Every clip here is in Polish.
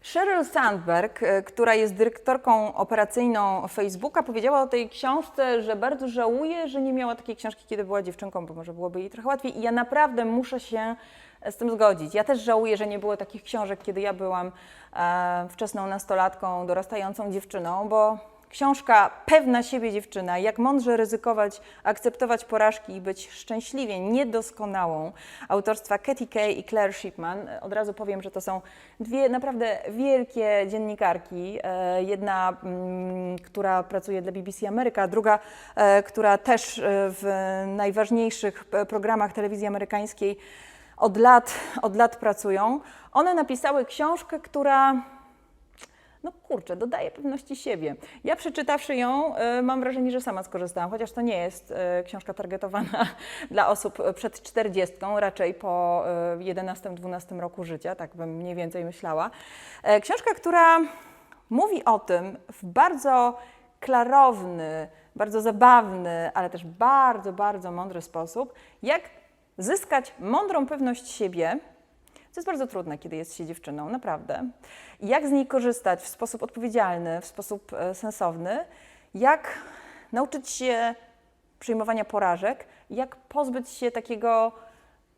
Sheryl Sandberg, e, która jest dyrektorką operacyjną Facebooka, powiedziała o tej książce, że bardzo żałuje, że nie miała takiej książki, kiedy była dziewczynką, bo może byłoby jej trochę łatwiej. I ja naprawdę muszę się z tym zgodzić. Ja też żałuję, że nie było takich książek, kiedy ja byłam e, wczesną nastolatką, dorastającą dziewczyną, bo książka Pewna siebie dziewczyna, jak mądrze ryzykować, akceptować porażki i być szczęśliwie niedoskonałą, autorstwa Katy Kay i Claire Shipman. Od razu powiem, że to są dwie naprawdę wielkie dziennikarki. E, Jedna, mm, która pracuje dla BBC Ameryka, druga, e, która też e, w najważniejszych programach telewizji amerykańskiej od lat, od lat pracują. One napisały książkę, która no kurczę, dodaje pewności siebie. Ja przeczytawszy ją, y, mam wrażenie, że sama skorzystałam, chociaż to nie jest y, książka targetowana dla osób przed 40, raczej po y, 11-12 roku życia, tak bym mniej więcej myślała. E, Książka, która mówi o tym w bardzo klarowny, bardzo zabawny, ale też bardzo, bardzo mądry sposób, jak zyskać mądrą pewność siebie, co jest bardzo trudne, kiedy jest się dziewczyną, naprawdę. Jak z niej korzystać w sposób odpowiedzialny, w sposób e, sensowny, jak nauczyć się przyjmowania porażek, jak pozbyć się takiego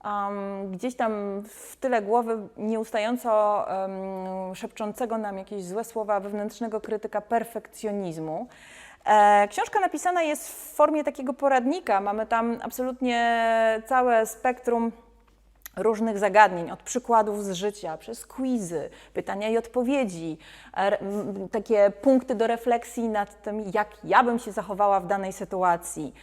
um, gdzieś tam w tyle głowy nieustająco um, szepczącego nam jakieś złe słowa wewnętrznego krytyka perfekcjonizmu. E, Książka napisana jest w formie takiego poradnika. Mamy tam absolutnie całe spektrum różnych zagadnień, od przykładów z życia, przez quizy, pytania i odpowiedzi, takie punkty do refleksji nad tym, jak ja bym się zachowała w danej sytuacji.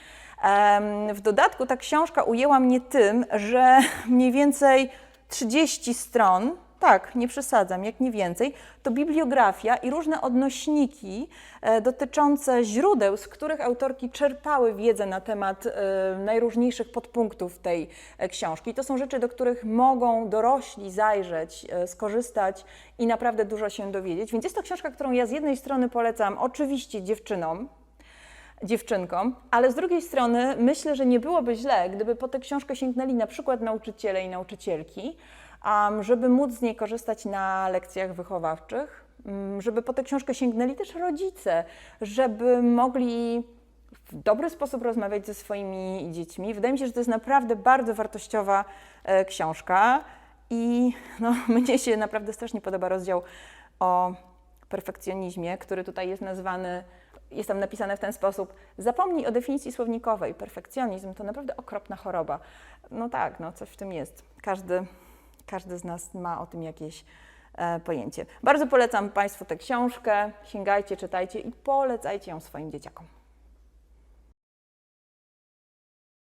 W dodatku ta książka ujęła mnie tym, że mniej więcej 30 stron, tak, nie przesadzam, jak nie więcej, to bibliografia i różne odnośniki e, dotyczące źródeł, z których autorki czerpały wiedzę na temat e, najróżniejszych podpunktów tej e, książki. To są rzeczy, do których mogą dorośli zajrzeć, skorzystać i naprawdę dużo się dowiedzieć. Więc jest to książka, którą ja z jednej strony polecam oczywiście dziewczynom, dziewczynkom, ale z drugiej strony myślę, że nie byłoby źle, gdyby po tę książkę sięgnęli na przykład nauczyciele i nauczycielki, żeby móc z niej korzystać na lekcjach wychowawczych, mm, żeby po tę książkę sięgnęli też rodzice, żeby mogli w dobry sposób rozmawiać ze swoimi dziećmi. Wydaje mi się, że to jest naprawdę bardzo wartościowa e, książka i no, mnie się naprawdę strasznie podoba rozdział o perfekcjonizmie, który tutaj jest nazwany, jest tam napisane w ten sposób. Zapomnij o definicji słownikowej. Perfekcjonizm to naprawdę okropna choroba. No tak, no coś w tym jest. Każdy, każdy z nas ma o tym jakieś e, pojęcie. Bardzo polecam Państwu tę książkę. Sięgajcie, czytajcie i polecajcie ją swoim dzieciakom.